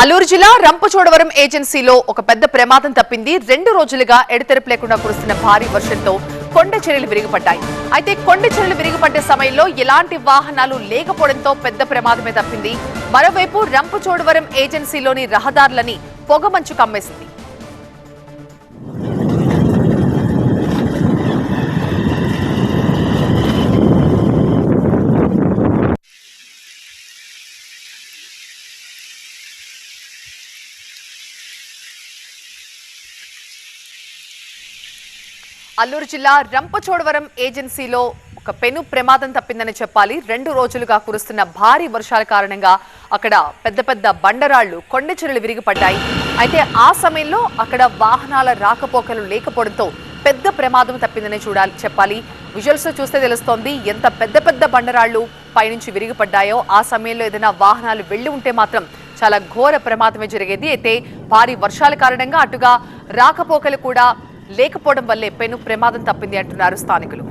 అల్లూరు జిల్లా రంపచోడవరం ఏజెన్సీలో ఒక పెద్ద ప్రమాదం తప్పింది. రెండు రోజులుగా ఎడతెరపు లేకుండా కురుస్తున్న భారీ వర్షంతో కొండ చర్యలు విరిగిపడ్డాయి. అయితే కొండ చర్యలు విరిగిపడ్డే సమయంలో ఎలాంటి వాహనాలు లేకపోవడంతో పెద్ద ప్రమాదమే తప్పింది. మరోవైపు రంపచోడవరం ఏజెన్సీలోని రహదారులని పొగమంచు కమ్మేసింది. అల్లూరు జిల్లా రంపచోడవరం ఏజెన్సీలో ఒక పెను ప్రమాదం తప్పిందని చెప్పాలి. రెండు రోజులుగా కురుస్తున్న భారీ వర్షాల కారణంగా అక్కడ పెద్ద పెద్ద బండరాళ్ళు కొండ విరిగిపడ్డాయి. అయితే ఆ సమయంలో అక్కడ వాహనాల రాకపోకలు లేకపోవడంతో పెద్ద ప్రమాదం తప్పిందని చూడాలి చెప్పాలి. విజువల్స్ చూస్తే తెలుస్తోంది ఎంత పెద్ద పెద్ద బండరాళ్ళు పైనుంచి విరిగిపడ్డాయో. ఆ సమయంలో ఏదైనా వాహనాలు వెళ్ళి ఉంటే మాత్రం చాలా ఘోర ప్రమాదమే జరిగేది. అయితే భారీ వర్షాల కారణంగా అటుగా రాకపోకలు కూడా లేకపోవడం వల్లే పెను ప్రమాదం తప్పింది అంటున్నారు స్థానికులు.